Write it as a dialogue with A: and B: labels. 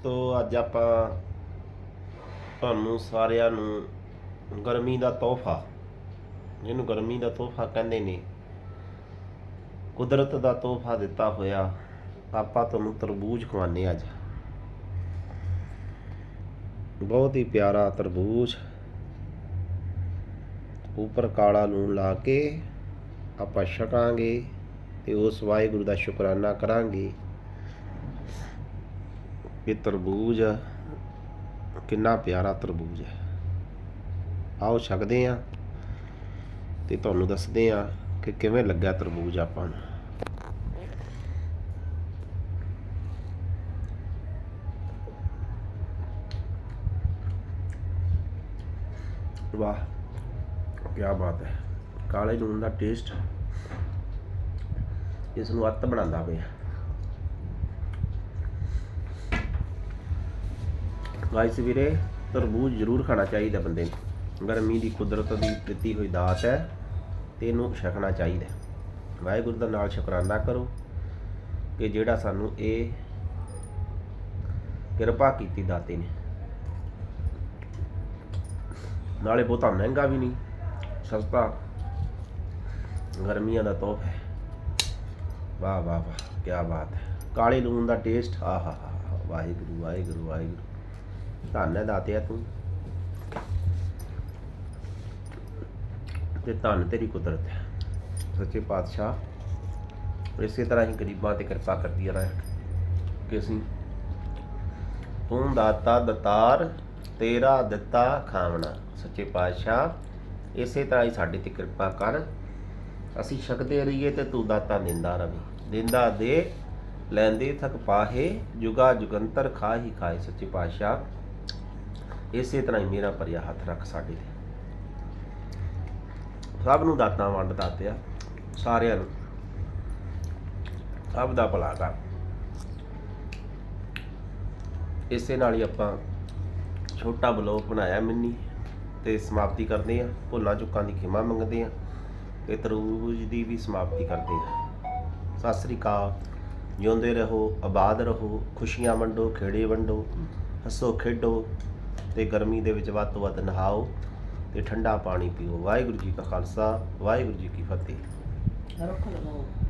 A: ਦੋਸਤੋ ਅੱਜ ਆਪਾਂ ਤੁਹਾਨੂੰ ਸਾਰਿਆਂ ਨੂੰ ਗਰਮੀ ਦਾ ਤੋਹਫਾ, ਜਿਹਨੂੰ ਗਰਮੀ ਦਾ ਤੋਹਫਾ ਕਹਿੰਦੇ ਨੇ, ਕੁਦਰਤ ਦਾ ਤੋਹਫਾ ਦਿੱਤਾ ਹੋਇਆ, ਆਪਾਂ ਤੁਹਾਨੂੰ ਤਰਬੂਜ ਖਵਾਨੇ ਅੱਜ। ਬਹੁਤ ਹੀ ਪਿਆਰਾ ਤਰਬੂਜ। ਉੱਪਰ ਕਾਲਾ ਲੂਣ ਲਾ ਕੇ ਆਪਾਂ ਛਕਾਂਗੇ ਤੇ ਉਸ ਵਾਹਿਗੁਰੂ ਦਾ ਸ਼ੁਕਰਾਨਾ ਕਰਾਂਗੇ। ਇਹ ਤਰਬੂਜ ਕਿੰਨਾ ਪਿਆਰਾ ਤਰਬੂਜ ਹੈ। ਆਓ ਛਕਦੇ ਆ ਤੇ ਤੁਹਾਨੂੰ ਦੱਸਦੇ ਆ ਕਿ ਕਿਵੇਂ ਲੱਗਾ ਤਰਬੂਜ ਆਪਾਂ ਨੂੰ। ਵਾਹ ਕੀ ਬਾਤ ਹੈ। ਕਾਲੇ ਲੂਣ ਦਾ ਟੇਸਟ ਇਸ ਨੂੰ ਅੱਤ ਬਣਾਉਂਦਾ ਪਿਆ। ਗਾਇਸ ਵੀਰੇ, ਤਰਬੂਜ ਜ਼ਰੂਰ ਖਾਣਾ ਚਾਹੀਦਾ ਬੰਦੇ ਨੂੰ। ਗਰਮੀ ਦੀ ਕੁਦਰਤ ਦੀ ਦਿੱਤੀ ਹੋਈ ਦਾਤ ਹੈ, ਤੇ ਇਹਨੂੰ ਛਕਣਾ ਚਾਹੀਦਾ ਵਾਹਿਗੁਰੂ ਦਾ ਨਾਲ ਸ਼ੁਕਰਾਨਾ ਕਰੋ ਕਿ ਜਿਹੜਾ ਸਾਨੂੰ ਇਹ ਕਿਰਪਾ ਕੀਤੀ ਦਾਤੇ ਨੇ। ਨਾਲੇ ਬਹੁਤਾ ਮਹਿੰਗਾ ਵੀ ਨਹੀਂ, ਸਸਤਾ। ਗਰਮੀਆਂ ਦਾ ਤੋਹਫਾ ਹੈ। ਵਾਹ ਵਾਹ ਵਾਹ ਕੀ ਬਾਤ ਹੈ। ਕਾਲੇ ਲੂਣ ਦਾ ਟੇਸਟ ਆਹਾ ਹਾ ਵਾਹਿਗੁਰੂ ਵਾਹਿਗੁਰੂ ਵਾਹਿਗੁਰੂ। ਧੰਨ ਹੈ ਦਾਤਿਆ ਤੂੰ ਤੇ ਧੰਨ ਤੇਰੀ ਕੁਦਰਤ ਹੈ। ਸੱਚੇ ਪਾਤਸ਼ਾਹ ਇਸੇ ਤਰ੍ਹਾਂ ਹੀ ਗਰੀਬਾਂ ਤੇ ਕਿਰਪਾ ਕਰਦੀ ਰਹਿ ਕਿ ਅਸੀਂ ਤੂੰ ਦਾਤਾ ਦਤਾਰ, ਤੇਰਾ ਦਿੱਤਾ ਖਾਵਣਾ। ਸੱਚੇ ਪਾਤਸ਼ਾਹ, ਇਸੇ ਤਰ੍ਹਾਂ ਹੀ ਸਾਡੇ ਤੇ ਕਿਰਪਾ ਕਰ। ਅਸੀਂ ਛਕਦੇ ਰਹੀਏ ਤੇ ਤੂੰ ਦਾਤਾ ਦਿੰਦਾ ਰਵੀ। ਦਿੰਦਾ ਦੇ, ਲੈਂਦੇ ਥਕ ਪਾਹੇ, ਜੁਗਾ ਜੁਗੰਤਰ ਖਾਹੀ ਖਾਏ ਸੱਚੇ ਪਾਤਸ਼ਾਹ ਇਸੇ ਤਰ੍ਹਾਂ ਹੀ ਮੇਰਾ ਪਰਿਆ ਹੱਥ ਰੱਖ ਸਾਡੇ ਤੇ। ਸਭ ਨੂੰ ਦਾਤਾਂ ਵੰਡ ਦਾਤਿਆ ਸਾਰਿਆਂ ਨੂੰ। ਸਭ ਦਾ ਭਲਾ ਕਰ। ਇਸੇ ਨਾਲ ਹੀ ਆਪਾਂ ਛੋਟਾ ਬਲੌਗ ਬਣਾਇਆ ਮਿੰਨੀ ਤੇ ਸਮਾਪਤੀ ਕਰਦੇ ਆ ਭੁੱਲਾਂ ਚੁੱਕਾਂ ਦੀ ਖਿਮਾ ਮੰਗਦੇ ਆ ਤੇ ਤਰੂਜ ਦੀ ਵੀ ਸਮਾਪਤੀ ਕਰਦੇ ਆ ਸਤਿ ਸ੍ਰੀ ਅਕਾਲ। ਜਿਉਂਦੇ ਰਹੋ, ਆਬਾਦ ਰਹੋ, ਖੁਸ਼ੀਆਂ ਵੰਡੋ, ਖੇੜੇ ਵੰਡੋ, ਹੱਸੋ ਖੇਡੋ। ਤੇ ਗਰਮੀ ਦੇ ਵਿੱਚ ਵੱਧ ਤੋਂ ਵੱਧ ਨਹਾਓ ਤੇ ਠੰਡਾ ਪਾਣੀ ਪੀਓ। ਵਾਹਿਗੁਰੂ ਜੀ ਕਾ ਖਾਲਸਾ, ਵਾਹਿਗੁਰੂ ਜੀ ਕੀ ਫਤਿਹ।
B: ਰੱਖ ਲਓ